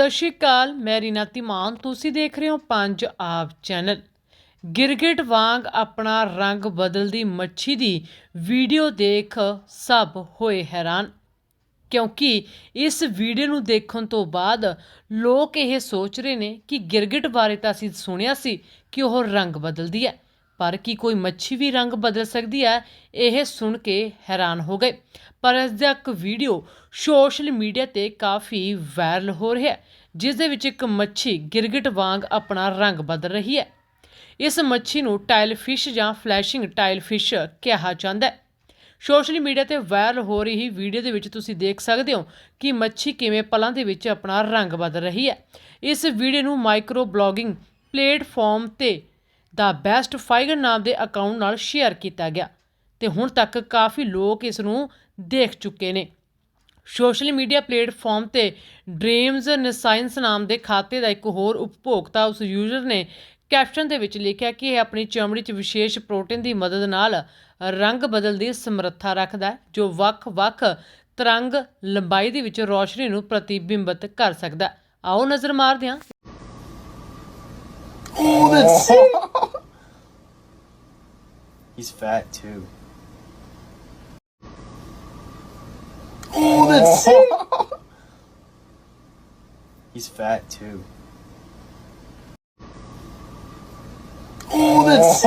ਸਤਿ ਸ਼੍ਰੀ ਅਕਾਲ, ਮੈਂ ਰੀਨਾ ਧੀਮਾਨ, ਤੁਸੀਂ ਦੇਖ ਰਹੇ ਹੋ ਪੰਜ ਆਪ ਚੈਨਲ। ਗਿਰਗਿਟ ਵਾਂਗ ਆਪਣਾ ਰੰਗ ਬਦਲਦੀ ਮੱਛੀ ਦੀ ਵੀਡੀਓ ਦੇਖ ਸਭ ਹੋਏ ਹੈਰਾਨ। ਕਿਉਂਕਿ ਇਸ ਵੀਡੀਓ ਨੂੰ ਦੇਖਣ ਤੋਂ ਬਾਅਦ ਲੋਕ ਇਹ ਸੋਚ ਰਹੇ ਨੇ ਕਿ ਗਿਰਗਿਟ ਬਾਰੇ ਤਾਂ ਅਸੀਂ ਸੁਣਿਆ ਸੀ ਕਿ ਉਹ ਰੰਗ ਬਦਲਦੀ ਹੈ। ਪਰ ਕੀ ਕੋਈ ਮੱਛੀ ਵੀ ਰੰਗ ਬਦਲ ਸਕਦੀ ਹੈ, ਇਹ ਸੁਣ ਕੇ ਹੈਰਾਨ ਹੋ ਗਏ। ਪਰ ਇਸ ਦਾ ਇੱਕ ਵੀਡੀਓ ਸੋਸ਼ਲ ਮੀਡੀਆ ਤੇ ਕਾਫੀ ਵਾਇਰਲ ਹੋ ਰਿਹਾ ਹੈ, ਜਿਸ ਦੇ ਵਿੱਚ ਇੱਕ ਮੱਛੀ ਗਿਰਗਿਟ ਵਾਂਗ ਆਪਣਾ ਰੰਗ ਬਦਲ ਰਹੀ ਹੈ। ਇਸ ਮੱਛੀ ਨੂੰ ਟਾਈਲ ਫਿਸ਼ ਜਾਂ ਫਲੈਸ਼ਿੰਗ ਟਾਈਲ ਫਿਸ਼ ਕਿਹਾ ਜਾਂਦਾ ਹੈ। ਸੋਸ਼ਲ ਮੀਡੀਆ ਤੇ ਵਾਇਰਲ ਹੋ ਰਹੀ ਵੀਡੀਓ ਦੇ ਵਿੱਚ ਤੁਸੀਂ ਦੇਖ ਸਕਦੇ ਹੋ ਕਿ ਮੱਛੀ ਕਿਵੇਂ ਪਲਾਂ ਦੇ ਵਿੱਚ ਆਪਣਾ ਰੰਗ ਬਦਲ ਰਹੀ ਹੈ। ਇਸ ਵੀਡੀਓ ਨੂੰ ਮਾਈਕਰੋ ਬਲੌਗਿੰਗ ਪਲੇਟਫਾਰਮ ਤੇ ਦਾ ਬੈਸਟ ਫਾਈਗਰ ਨਾਮ ਦੇ ਅਕਾਊਂਟ ਨਾਲ ਸ਼ੇਅਰ ਕੀਤਾ ਗਿਆ ਤੇ ਹੁਣ ਤੱਕ ਕਾਫੀ ਲੋਕ ਇਸ ਨੂੰ ਦੇਖ ਚੁੱਕੇ ਨੇ। ਸੋਸ਼ਲ ਮੀਡੀਆ ਪਲੇਟਫਾਰਮ ਤੇ ਡ੍ਰੀਮਜ਼ ਨਸਾਇੰਸ ਨਾਮ ਦੇ ਖਾਤੇ ਦਾ ਇੱਕ ਹੋਰ ਉਪਭੋਗਤਾ ਉਸ ਯੂਜ਼ਰ ਨੇ ਕੈਪਸ਼ਨ ਦੇ ਵਿੱਚ ਲਿਖਿਆ ਕਿ ਇਹ ਆਪਣੀ ਚਮੜੀ 'ਚ ਵਿਸ਼ੇਸ਼ ਪ੍ਰੋਟੀਨ ਦੀ ਮਦਦ ਨਾਲ ਰੰਗ ਬਦਲਣ ਦੀ ਸਮਰੱਥਾ ਰੱਖਦਾ ਹੈ, ਜੋ ਵੱਖ-ਵੱਖ ਤਰੰਗ ਲੰਬਾਈ ਦੇ ਵਿੱਚ ਰੌਸ਼ਨੀ ਨੂੰ ਪ੍ਰਤੀਬਿੰਬਤ ਕਰ ਸਕਦਾ ਆਓ ਨਜ਼ਰ ਮਾਰਦੇ ਹਾਂ। Oh, that's He's fat too. oh, that's He's fat too. oh, that's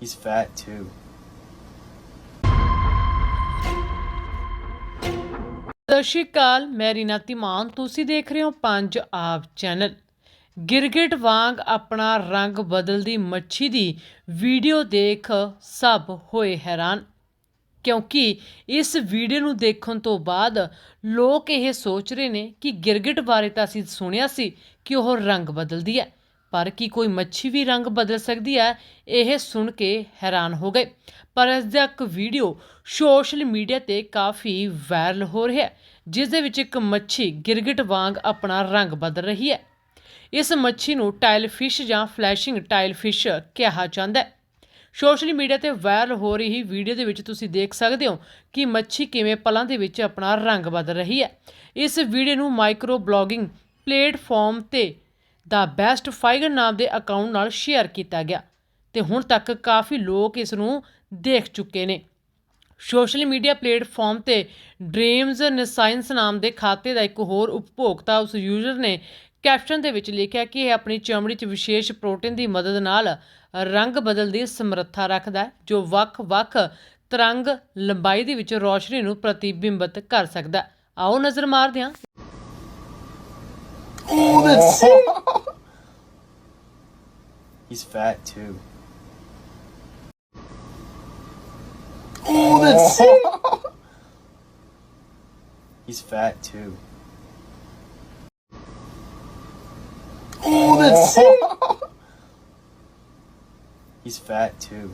He's fat too. ਸਤਿ ਸ਼੍ਰੀ ਅਕਾਲ ਮੈਂ ਰੀਨਾ ਧੀਮਾਨ ਤੁਸੀਂ ਦੇਖ ਰਹੇ ਹੋ ਪੰਜ ਆਪ ਚੈਨਲ ਗਿਰਗਿਟ ਵਾਂਗ ਆਪਣਾ ਰੰਗ ਬਦਲਦੀ ਮੱਛੀ ਦੀ ਵੀਡੀਓ ਦੇਖ ਸਭ ਹੋਏ ਹੈਰਾਨ। ਕਿਉਂਕਿ ਇਸ ਵੀਡੀਓ ਨੂੰ ਦੇਖਣ ਤੋਂ ਬਾਅਦ ਲੋਕ ਇਹ ਸੋਚ ਰਹੇ ਨੇ ਕਿ ਗਿਰਗਿਟ ਬਾਰੇ ਤਾਂ ਅਸੀਂ ਸੁਣਿਆ ਸੀ ਕਿ ਉਹ ਰੰਗ ਬਦਲਦੀ ਹੈ, ਪਰ ਕੀ ਕੋਈ ਮੱਛੀ ਵੀ ਰੰਗ ਬਦਲ ਸਕਦੀ ਹੈ, ਇਹ ਸੁਣ ਕੇ ਹੈਰਾਨ ਹੋ ਗਏ। ਪਰ ਇਸ ਦਾ ਇੱਕ ਵੀਡੀਓ ਸੋਸ਼ਲ ਮੀਡੀਆ ਤੇ ਕਾਫੀ ਵਾਇਰਲ ਹੋ ਰਿਹਾ ਹੈ, ਜਿਸ ਦੇ ਵਿੱਚ ਇੱਕ ਮੱਛੀ ਗਿਰਗਿਟ ਵਾਂਗ ਆਪਣਾ ਰੰਗ ਬਦਲ ਰਹੀ ਹੈ। ਇਸ ਮੱਛੀ ਨੂੰ ਟਾਈਲ ਫਿਸ਼ ਜਾਂ ਫਲੈਸ਼ਿੰਗ ਟਾਈਲ ਫਿਸ਼ ਕਿਹਾ ਜਾਂਦਾ ਹੈ। ਸੋਸ਼ਲ ਮੀਡੀਆ ਤੇ ਵਾਇਰਲ ਹੋ ਰਹੀ ਵੀਡੀਓ ਦੇ ਵਿੱਚ ਤੁਸੀਂ ਦੇਖ ਸਕਦੇ ਹੋ ਕਿ ਮੱਛੀ ਕਿਵੇਂ ਪਲਾਂ ਦੇ ਵਿੱਚ ਆਪਣਾ ਰੰਗ ਬਦਲ ਰਹੀ ਹੈ। ਇਸ ਵੀਡੀਓ ਨੂੰ ਮਾਈਕਰੋ ਬਲੌਗਿੰਗ ਪਲੇਟਫਾਰਮ ਤੇ ਦਾ ਬੈਸਟ ਫਾਈਗਰ ਨਾਮ ਦੇ ਅਕਾਊਂਟ ਨਾਲ ਸ਼ੇਅਰ ਕੀਤਾ ਗਿਆ ਤੇ ਹੁਣ ਤੱਕ ਕਾਫੀ ਲੋਕ ਇਸ ਨੂੰ ਦੇਖ ਚੁੱਕੇ ਨੇ। ਸੋਸ਼ਲ ਮੀਡੀਆ ਪਲੇਟਫਾਰਮ ਤੇ ਡ੍ਰੀਮਜ਼ ਨਸਾਇੰਸ ਨਾਮ ਦੇ ਖਾਤੇ ਦਾ ਇੱਕ ਹੋਰ ਉਪਭੋਗਤਾ ਉਸ ਯੂਜ਼ਰ ਨੇ ਕੈਪਸ਼ਨ ਦੇ ਵਿੱਚ ਲਿਖਿਆ ਕਿ ਇਹ ਆਪਣੀ ਚਮੜੀ 'ਚ ਵਿਸ਼ੇਸ਼ ਪ੍ਰੋਟੀਨ ਦੀ ਮਦਦ ਨਾਲ ਰੰਗ ਬਦਲਣ ਦੀ ਸਮਰੱਥਾ ਰੱਖਦਾ ਹੈ ਜੋ ਵੱਖ-ਵੱਖ ਤਰੰਗ ਲੰਬਾਈ ਦੇ ਵਿੱਚ ਰੋਸ਼ਨੀ ਨੂੰ ਪ੍ਰਤੀਬਿੰਬਤ ਕਰ ਸਕਦਾ ਹੈ। ਆਓ ਨਜ਼ਰ ਮਾਰਦੇ ਹਾਂ oh, that's He's fat too. He's fat too. oh, that's He's fat too.